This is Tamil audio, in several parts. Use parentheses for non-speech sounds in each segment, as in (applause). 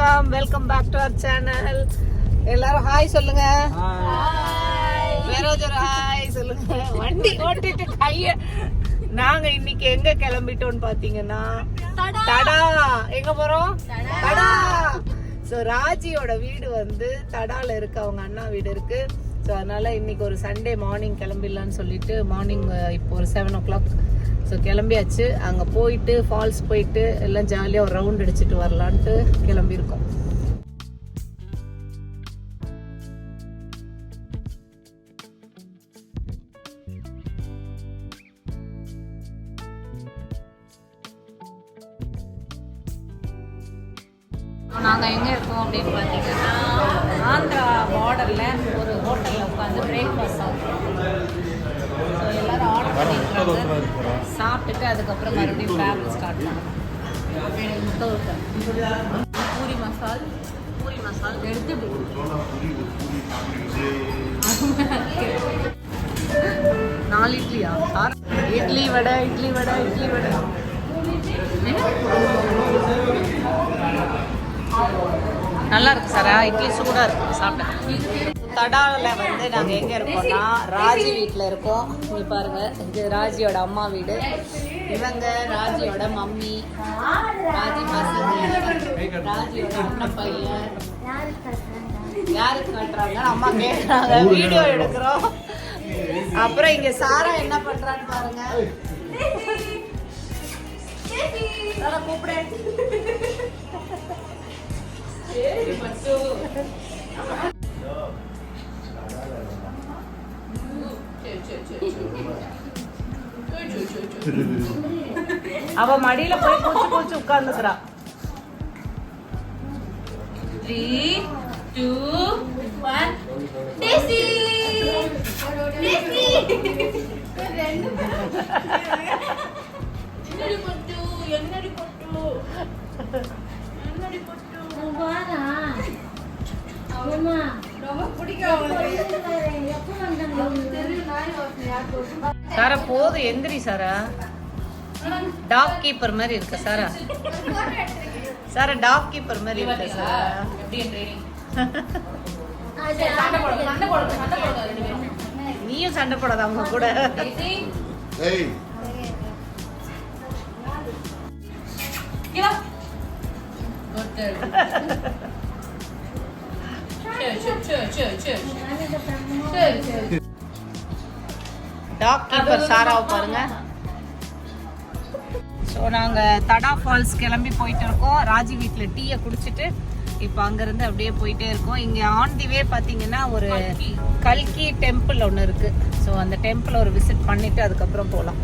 வணக்கம். Welcome back to our channel எல்லாரும் ஹாய் சொல்லுங்க. வேரோஜ் ஒரு ஹாய் சொல்லுங்க. வண்டி ஓட்டிட்டு கைய நாங்க இன்னைக்கு எங்க கிளம்பிட்டோம்னு பாத்தீங்கன்னா தடா. எங்க போறோம்? தடா. சோ ராஜியோட வீடு வந்து தடால இருக்கு. அவங்க அண்ணா வீடு இருக்கு. ஸோ அதனால இன்னைக்கு ஒரு சண்டே மார்னிங் கிளம்பிடலான்னு சொல்லிட்டு மார்னிங் இப்போ ஒரு செவன் ஓ கிளாக் ஸோ கிளம்பியாச்சு. அங்கே போயிட்டு ஃபால்ஸ் போயிட்டு எல்லாம் ஜாலியாக ஒரு ரவுண்ட் அடிச்சுட்டு வரலான்ட்டு கிளம்பியிருக்கோம். நாங்கள் எங்கே இருக்கோம் அப்படின்னு சாப்பிட்டுட்டு அதுக்கப்புறம் மறுபடியும் ட்ராவல் ஸ்டார்ட் பண்ணணும் பூரி மசால். பூரி மசால் எடுத்து நாலு இட்லியா? சார் இட்லி வடை இட்லி வடை இட்லி வடை. நல்லா இருக்கு சாரா. இட்லி சூடாக இருக்கு. சாப்பிட்டேன். தடாவில் வந்து நாங்கள் எங்கே இருக்கோம்னா ராஜி வீட்டில் இருக்கோம். இங்கே பாருங்க இது ராஜியோட அம்மா வீடு. இவங்க ராஜியோட மம்மி ராஜி பசங்க ராஜியோட அண்ணன் பையன். யாருக்கு காட்டுறாங்க? அம்மா கேட்குறாங்க வீடியோ எடுக்கிறோம். அப்புறம் இங்க சாரா என்ன பண்றான்னு பாருங்க. சாரா கூப்பிடு. சரி, பட்டு. (laughs) அவ மடியில போய் பூச்சி பூச்சி உட்கார்ந்துக்கிறா. Three two one tasty tasty என்னடி பட்டு (laughs) சாரா போதும் எந்திரி சாரா. டாக் கீப்பர் மாதிரி இருக்க சாரா. சாரா டாக் கீப்பர் மாதிரி இருக்க சாரா. நீயும் சண்டை போடாத அவங்க கூட. டாக் கீப்பர் சாராவை பாருங்க. ஸோ நாங்கள் தடா ஃபால்ஸ் கிளம்பி போயிட்டு இருக்கோம் ராஜி வீட்டில் டீயை குடிச்சிட்டு இப்போ அங்கேருந்து அப்படியே போயிட்டே இருக்கோம். இங்கே ஆன் தி வே பார்த்தீங்கன்னா ஒரு கல்கி. டெம்பிள் ஒன்று இருக்கு. ஸோ அந்த டெம்பிள் ஒரு விசிட் பண்ணிட்டு அதுக்கப்புறம் போகலாம்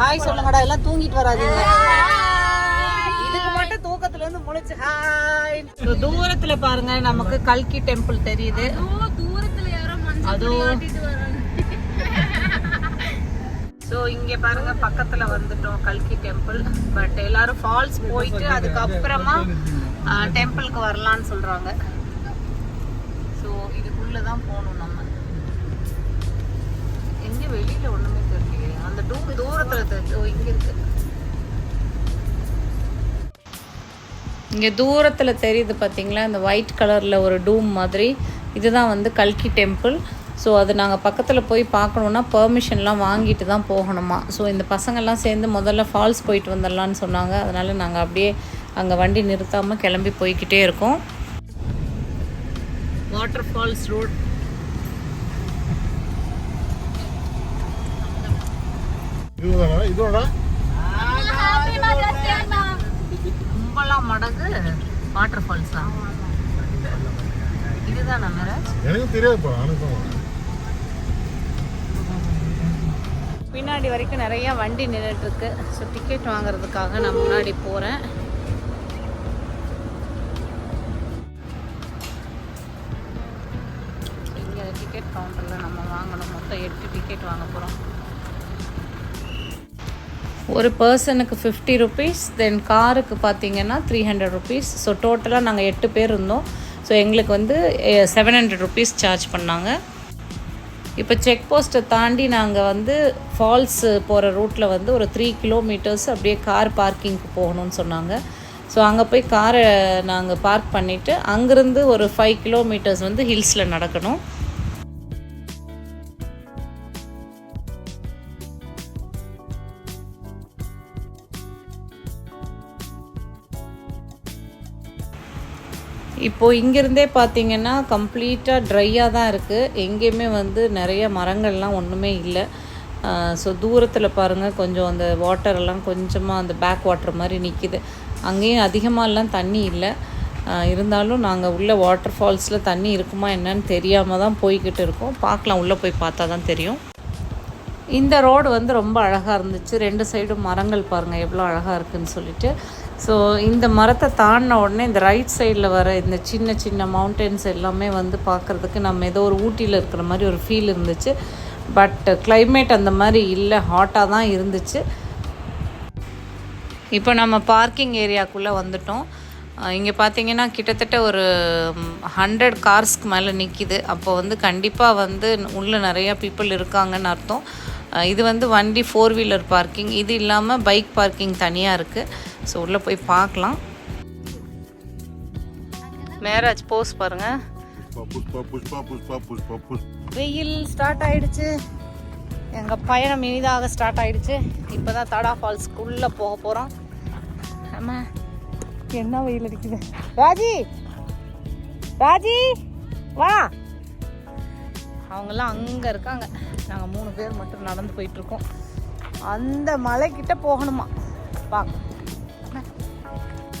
ஹாய் சொல்லுங்கடா. எல்லாம் தூங்கிட்டு வராதீங்க. இதுக்கு மட்டும் தூக்கத்துல இருந்து முழிச்சு ஹாய் தூரத்துல பாருங்க நமக்கு கல்கி டெம்பிள் தெரியுது. தூரத்துல யாரோ மஞ்சள் இங்கே பாருங்க பக்கத்தில் வந்துட்டோம் கல்கி டெம்பிள் பட் எல்லாரும் ஃபால்ஸ் போயிட்டு அதுக்கப்புறமா டெம்பிளுக்கு வரலான்னு சொல்கிறாங்க ஸோ இதுக்குள்ளே தான் போகணும் நம்ம. எங்கே வெளியில் ஒன்றுமே தெரியலையே. அந்த டூ தூரத்தில் தெரிஞ்சு இங்கே இருக்கு. இங்கே தூரத்தில் தெரியுது பார்த்தீங்களா இந்த ஒயிட் கலரில் ஒரு டூம் மாதிரி. இதுதான் வந்து கல்கி டெம்பிள் ஸோ அது நாங்கள் பக்கத்தில் போய் பார்க்கணுன்னா பெர்மிஷன்லாம் வாங்கிட்டு தான் போகணுமா? ஸோ இந்த பசங்கள்லாம் சேர்ந்து முதல்ல ஃபால்ஸ் போயிட்டு வந்துடலான்னு சொன்னாங்க. அதனால் நாங்கள் அப்படியே அங்கே வண்டி நிறுத்தாமல் கிளம்பி போய்க்கிட்டே இருக்கோம். வாட்டர் ஃபால்ஸ் ரோட் கும்பலாம் மடங்கு வாட்டர் ஃபால்ஸ் தான் இதுதான் நம்ம எனக்கு தெரியாதுப்பா பின்னாடி வரைக்கும் நிறைய வண்டி நின்றுட்டு இருக்கு ஸோ டிக்கெட் வாங்குறதுக்காக நான் முன்னாடி போகிறேன் இங்கே டிக்கெட் கவுண்டரில் நம்ம வாங்கணும். மொத்தம் எட்டு டிக்கெட் வாங்க போகிறோம் ஒரு பர்சனுக்கு ஃபிஃப்டி ருபீஸ் தென் காருக்கு பார்த்தீங்கன்னா த்ரீ ஹண்ட்ரட் ருபீஸ் ஸோ டோட்டலாக நாங்கள் எட்டு பேர் இருந்தோம். ஸோ எங்களுக்கு வந்து செவன் ஹண்ட்ரட் ருபீஸ் சார்ஜ் பண்ணாங்க. இப்போ செக் போஸ்ட்டை தாண்டி நாங்கள் வந்து ஃபால்ஸ் போகிற ரூட்டில் வந்து ஒரு த்ரீ கிலோமீட்டர்ஸ் அப்படியே கார் பார்க்கிங்க்கு போகணும்னு சொன்னாங்க. ஸோ அங்கே போய் காரை நாங்கள் பார்க் பண்ணிவிட்டு அங்கேருந்து ஒரு ஃபைவ் கிலோமீட்டர்ஸ் வந்து ஹில்ஸில் நடக்கணும். இப்போது இங்கேருந்தே பார்த்தீங்கன்னா கம்ப்ளீட்டாக ட்ரையாக தான் இருக்குது எங்கேயுமே வந்து நிறைய மரங்கள்லாம் ஒன்றுமே இல்லை. ஸோ தூரத்தில் பாருங்கள் கொஞ்சம் அந்த வாட்டரெல்லாம் கொஞ்சமாக அந்த பேக் வாட்டர் மாதிரி நிற்கிது அங்கேயும் அதிகமாகலாம் தண்ணி இல்லை. இருந்தாலும் நாங்கள் உள்ள வாட்டர் ஃபால்ஸில் தண்ணி இருக்குமா என்னன்னு தெரியாமல் தான் போய்கிட்டு இருக்கோம். பார்க்கலாம் உள்ளே போய் பார்த்தா தான் தெரியும். இந்த ரோடு வந்து ரொம்ப அழகாக இருந்துச்சு. ரெண்டு சைடும் மரங்கள் பாருங்கள் எவ்வளோ அழகாக இருக்குன்னு சொல்லிட்டு. ஸோ இந்த மரத்தை தாண்டின உடனே இந்த ரைட் சைடில் வர இந்த சின்ன சின்ன மவுண்டன்ஸ் எல்லாமே வந்து பார்க்குறதுக்கு நம்ம ஏதோ ஒரு ஊட்டியில் இருக்கிற மாதிரி ஒரு ஃபீல் இருந்துச்சு. பட் கிளைமேட் அந்த மாதிரி இல்லை ஹாட்டாக தான் இருந்துச்சு. இப்போ நம்ம பார்க்கிங் ஏரியாக்குள்ளே வந்துட்டோம். இங்கே பார்த்தீங்கன்னா கிட்டத்தட்ட ஒரு ஹண்ட்ரட் கார்ஸ்க்கு மேலே நிற்கிது அப்போ வந்து கண்டிப்பாக வந்து உள்ளே நிறையா பீப்புள் இருக்காங்கன்னு அர்த்தம். இது வந்து வண்டி ஃபோர் வீலர் பார்க்கிங் இது இல்லாமல் பைக் பார்க்கிங் தனியாக இருக்குது ஸோ உள்ளே போய் பார்க்கலாம். மேராஜ் போஸ் புஷ்பா வெயில் ஸ்டார்ட் ஆயிடுச்சு. எங்கள் பயணம் இனிதாக ஸ்டார்ட் ஆயிடுச்சு. இப்போ தான் தடா ஃபால்ஸ்க்குள்ளே போக போகிறோம் ஆமா என்ன வெயில் அடிக்குது? ராஜி! ராஜி! வா! அவங்கெல்லாம் அங்கே இருக்காங்க. நாங்கள் மூணு பேர் மட்டும் நடந்து போயிட்டுருக்கோம் அந்த மலைக்கிட்ட போகணுமா? பார்க்க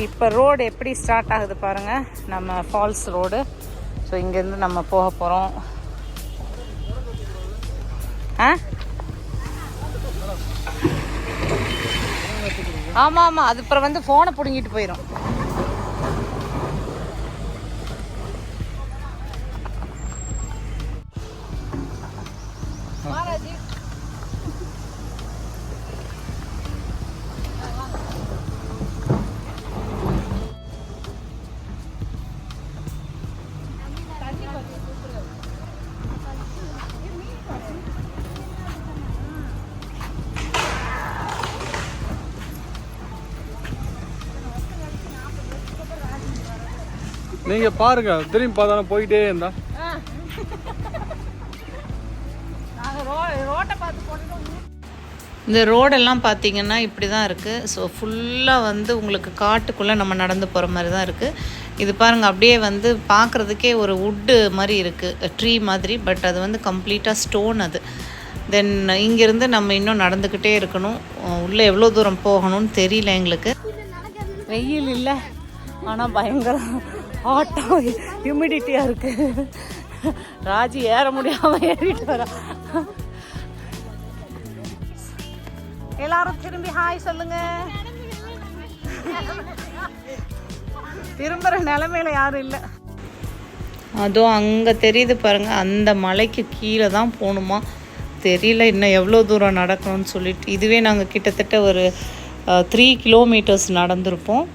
இப்போ ரோடு எப்படி ஸ்டார்ட் ஆகுது பாருங்க. நம்ம ஃபால்ஸ் ரோடு ஸோ இங்கேருந்து நம்ம போக போகிறோம் ஆ? ஆமாம் ஆமாம் அது அப்புறம் வந்து ஃபோனை பிடுங்கிட்டு போயிடும் நீங்க பாருங்க திரும்பி பார்த்தாலும் போயிட்டே இருந்தா. இந்த ரோடெல்லாம் பார்த்தீங்கன்னா இப்படி தான் இருக்குது ஸோ ஃபுல்லாக வந்து உங்களுக்கு காட்டுக்குள்ளே நம்ம நடந்து போகிற மாதிரி தான் இருக்குது இது பாருங்கள் அப்படியே வந்து பார்க்குறதுக்கே ஒரு வுட்டு மாதிரி இருக்குது ட்ரீ மாதிரி பட் அது வந்து கம்ப்ளீட்டாக ஸ்டோன் அது. தென் இங்கேருந்து நம்ம இன்னும் நடந்துக்கிட்டே இருக்கணும். உள்ளே எவ்வளோ தூரம் போகணும்னு தெரியல எங்களுக்கு. வெயில் இல்லை. ஆனால் பயங்கர ஹாட்டாக ஹியூமிடிட்டியாக இருக்குது ராஜி ஏற முடியாமல் ஏறிட்டு வரா. எல்லாரும் திரும்பி ஹாய் சொல்லுங்க. திரும்புற நிலைமையில யாரும் இல்லை. அதுவும் அங்கே தெரியுது பாருங்க அந்த மலைக்கு கீழே தான் போகணுமா? தெரியல இன்னும் எவ்வளோ தூரம் நடக்கணும்னு சொல்லிட்டு. இதுவே நாங்கள் கிட்டத்தட்ட ஒரு த்ரீ கிலோமீட்டர்ஸ் நடந்திருப்போம்.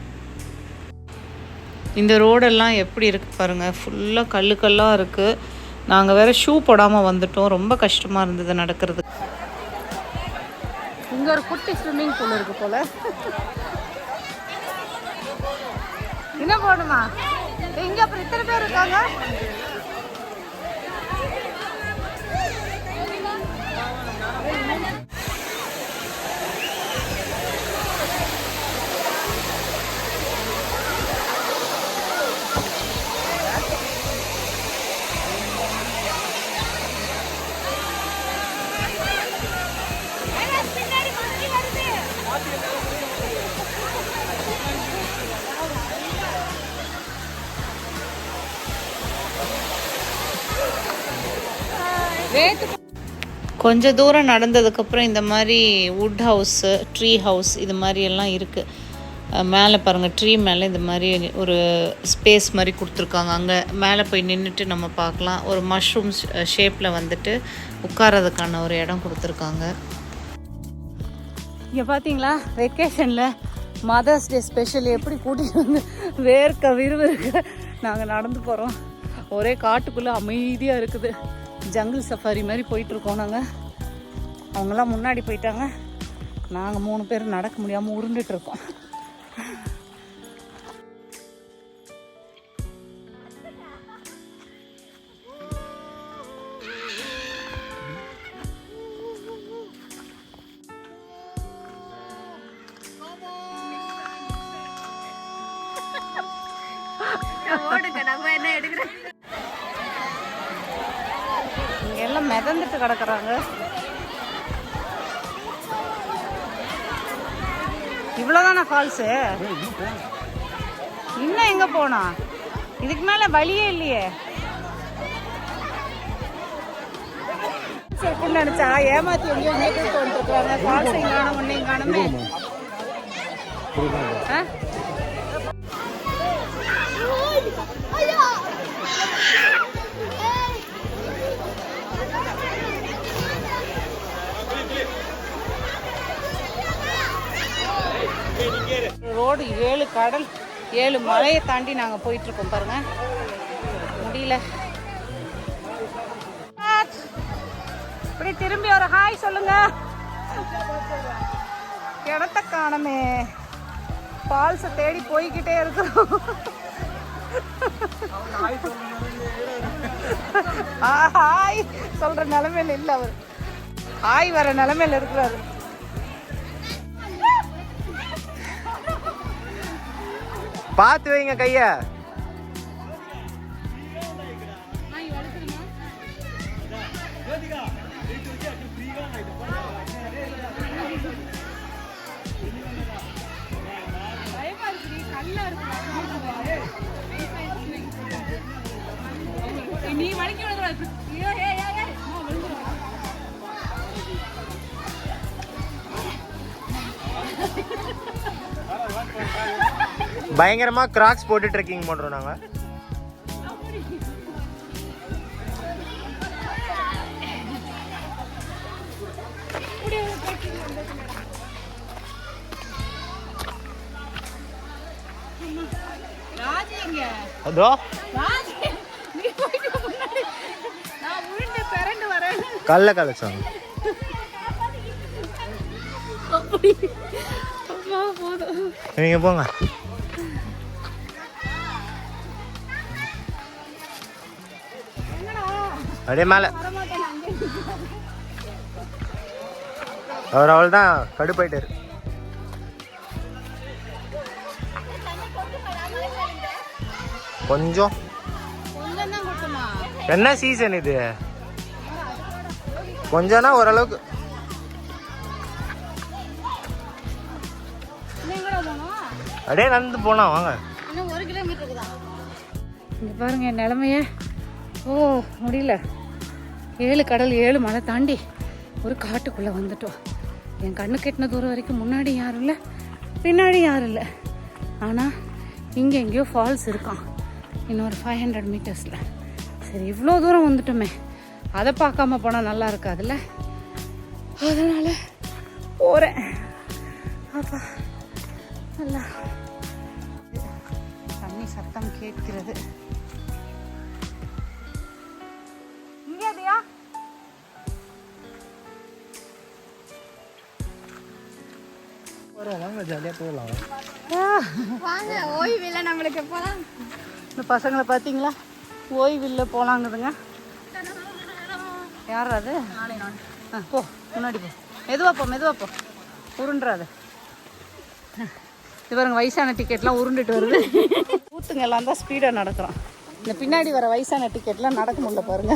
இந்த ரோடெல்லாம் எப்படி இருக்குது பாருங்கள் ஃபுல்லாக கல் கல்லாக இருக்குது நாங்கள் வேறு ஷூ போடாமல் வந்துட்டோம். ரொம்ப கஷ்டமாக இருந்தது நடக்கிறது இங்கே ஒரு குட்டி ஸ்விம்மிங் பூல் இருக்கு போல். என்ன போடுமா எங்கே அப்புறம் இத்தனை பேர் இருக்காங்க. கொஞ்ச தூரம் நடந்ததுக்கப்புறம் இந்த மாதிரி வுட் ஹவுஸு ட்ரீ ஹவுஸ் இது மாதிரி எல்லாம் இருக்குது மேலே பாருங்கள் ட்ரீ மேலே இந்த மாதிரி ஒரு ஸ்பேஸ் மாதிரி கொடுத்துருக்காங்க. அங்கே மேலே போய் நின்றுட்டு நம்ம பார்க்கலாம். ஒரு மஷ்ரூம் ஷேப்பில் வந்துட்டு உட்காரதுக்கான ஒரு இடம் கொடுத்துருக்காங்க. இங்கே பார்த்தீங்களா வெக்கேஷனில் மதர்ஸ் டே ஸ்பெஷல் எப்படி கூட்டிகிட்டு வந்து வேர்க்க விறுவிறுக்க நாங்கள் நடந்து போகிறோம் ஒரே காட்டுக்குள்ளே அமைதியாக இருக்குது. ஜங்கிள் சஃபாரி மாதிரி போயிட்டுருக்கோம் நாங்கள் அவங்கெல்லாம் முன்னாடி போயிட்டாங்க. நாங்கள் மூணு பேர் நடக்க முடியாமல் உருண்டுட்டு இருக்கோம். மிதந்துட்டு கிடக்குறாங்க. இவ்வளோதானா ஃபால்ஸு இன்னும் எங்க போனா? இதுக்கு மேல வழியே இல்லையே. இருக்குன்னு நினைச்சா ஏமாத்தி எங்கேயோ மேக்கப் வந்துருக்குறாங்க ஃபால்ஸ் காணும் ஒன்னே காணுமே. ஆ? ரோடு ஏழு கடல் ஏழு மலையை தாண்டி நாங்கள் போயிட்டுருக்கோம் பாருங்க. முடியல. இப்படி திரும்பி ஒரு ஹாய் சொல்லுங்க. இடத்த காணமே. ஃபால்ஸை தேடி போய்கிட்டே இருக்கிறோம். ஹாய் சொல்ற நிலைமையில இல்லை அவர். ஹாய் வர நிலைமையில இருக்கிறாரு. பார்த்து வைங்க கைய. நீ வலிக்கு விழுந்துடாது ஐயோ ஏ ஏ ஏ பயங்கரமா கிராக்ஸ் போட்டு ட்ரெக்கிங் பண்றோம் நாங்க. ராஜி எங்க? அதோ. கல்ல கலைச்சாங்க நீங்க போங்க. அப்படியே மேலே. அவர் அவள் தான் கடுப்பாயிட்டாரு கொஞ்சம். என்ன சீசன் இது? கொஞ்சம்னா ஓரளவுக்கு. அப்படியே நடந்து போனா வாங்க. இன்னும் இங்க பாருங்க என் நிலமைய. ஓ முடியல. ஏழு கடல் ஏழு மலை தாண்டி ஒரு காட்டுக்குள்ளே வந்துட்டோம். என் கண்ணு கெட்டின தூரம் வரைக்கும் முன்னாடி யாரும் இல்லை பின்னாடி யாரும் இல்லை. ஆனால் இங்கே எங்கேயோ ஃபால்ஸ் இருக்கான் இன்னொரு ஃபைவ் ஹண்ட்ரட் மீட்டர்ஸில் சரி இவ்வளோ தூரம் வந்துட்டோமே. அதை பார்க்காம போனால் நல்லா இருக்காதுல்ல? அதனால் போகிறேன் அப்பா நல்லா. தண்ணி சத்தம் கேட்கிறது. வாங்க போகலாம் ஓய்வு நம்மளுக்கு போலாம் இந்த பசங்களை பார்த்தீங்களா? ஓய்வில்ல போலாங்குதுங்க. யார் அது? ஆ போ முன்னாடி போ. மெதுவா போ மெதுவா போ. உருண்டுறாது இவருங்க வயசான டிக்கெட்லாம் உருண்டுட்டு வருது. ஊத்துங்க எல்லாம் தான் ஸ்பீடாக நடக்கிறோம் இந்த பின்னாடி வர வயசான டிக்கெட்லாம் நடக்க முடியல பாருங்க.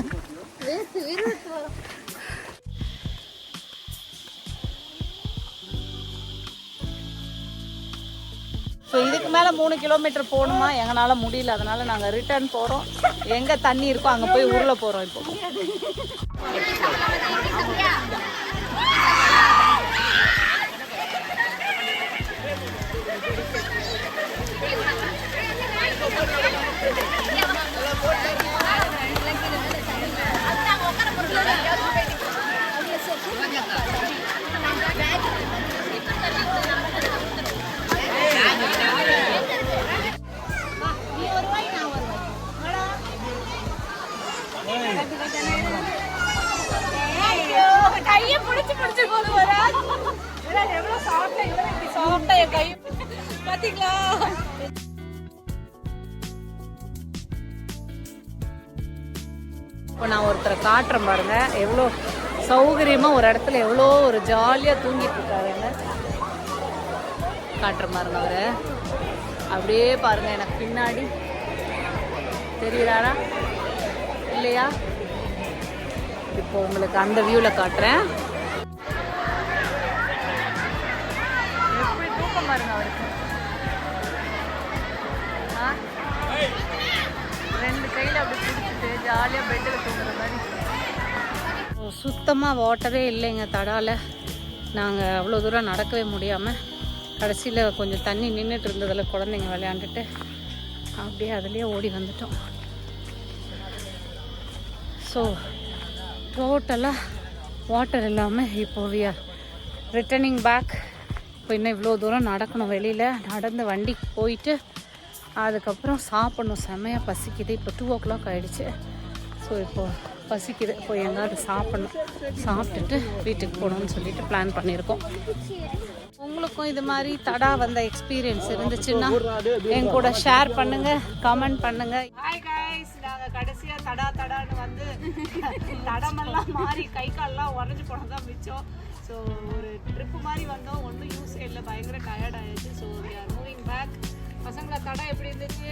ஸோ இதுக்கு மேலே மூணு கிலோமீட்டர் போகணுமா? எங்களால் முடியல. அதனால நாங்கள் ரிட்டர்ன் போகிறோம் எங்கே தண்ணி இருக்கோ அங்கே போய் உருள போகிறோம் இப்போ. கையை பார்த்தீங்களா இப்போ நான் ஒருத்தரை காட்டுறேன் பாருங்க. எவ்வளோ சௌகரியமாக ஒரு இடத்துல எவ்வளோ ஒரு ஜாலியாக தூங்கிட்டு இருக்காருங்க காட்டுற பாருங்க அவரை. அப்படியே பாருங்க எனக்கு பின்னாடி. தெரியுறாரா? இல்லையா? இப்போ உங்களுக்கு அந்த வியூவில் காட்டுறேன். எப்படி தூக்கம் பாருங்க அவருக்கு. கையில் அப்படி பிடிச்சிட்டு ஜாலியாக பெட்டில் தூங்குற மாதிரி. சுத்தமாக வாட்டரே இல்லைங்க தடால. நாங்கள் அவ்வளோ தூரம் நடக்கவே முடியாமல் கடைசியில் கொஞ்சம் தண்ணி நின்றுட்டு இருந்ததில் குழந்தைங்க விளையாண்டுட்டு அப்படியே அதுலேயே ஓடி வந்துட்டோம். ஸோ டோட்டலாக வாட்டர் இல்லாமல் இப்போ வி ஆர் ரிட்டர்னிங் பேக் இப்போ இன்னும் இவ்வளோ தூரம் நடக்கணும் வெளியில் நடந்து வண்டிக்கு போயிட்டு அதுக்கப்புறம் சாப்பிடணும். செம்மையாக பசிக்குது. இப்போ டூ ஓ கிளாக் ஆகிடுச்சு ஸோ இப்போது பசிக்குது. போய் எங்காவது சாப்பிடணும். சாப்பிட்டுட்டு வீட்டுக்கு போகணும்னு சொல்லிட்டு பிளான் பண்ணியிருக்கோம். உங்களுக்கும் இது மாதிரி தடா வந்த எக்ஸ்பீரியன்ஸ் இருந்துச்சுன்னா என் கூட ஷேர் பண்ணுங்க கமெண்ட் பண்ணுங்க. ஹாய் கைஸ் கடைசியாக தடா தடான்னு வந்து தடமெல்லாம் மாறி கை கால்லாம் உடஞ்சி போனதான் மிச்சம். ஸோ ஒரு ட்ரிப்பு மாதிரி வந்தோம். ஒன்றும் யூஸ் இல்லை பயங்கர டயர்ட் ஆயிடுச்சு. So we are moving back பசங்கள தடா எப்படி இருந்துச்சு?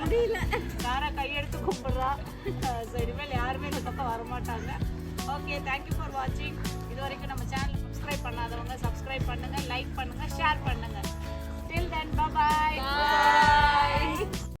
முடியல. சாரா கையெடுத்து கும்பிடுறா. ஸோ இனிமேல் யாருமே இந்த பக்கம் வரமாட்டாங்க. ஓகே தேங்க்யூ ஃபார் வாட்சிங் இது வரைக்கும் நம்ம சேனல் சப்ஸ்கிரைப் பண்ணாதவங்க சப்ஸ்கிரைப் பண்ணுங்க லைக் பண்ணுங்க ஷேர் பண்ணுங்க. Till then bye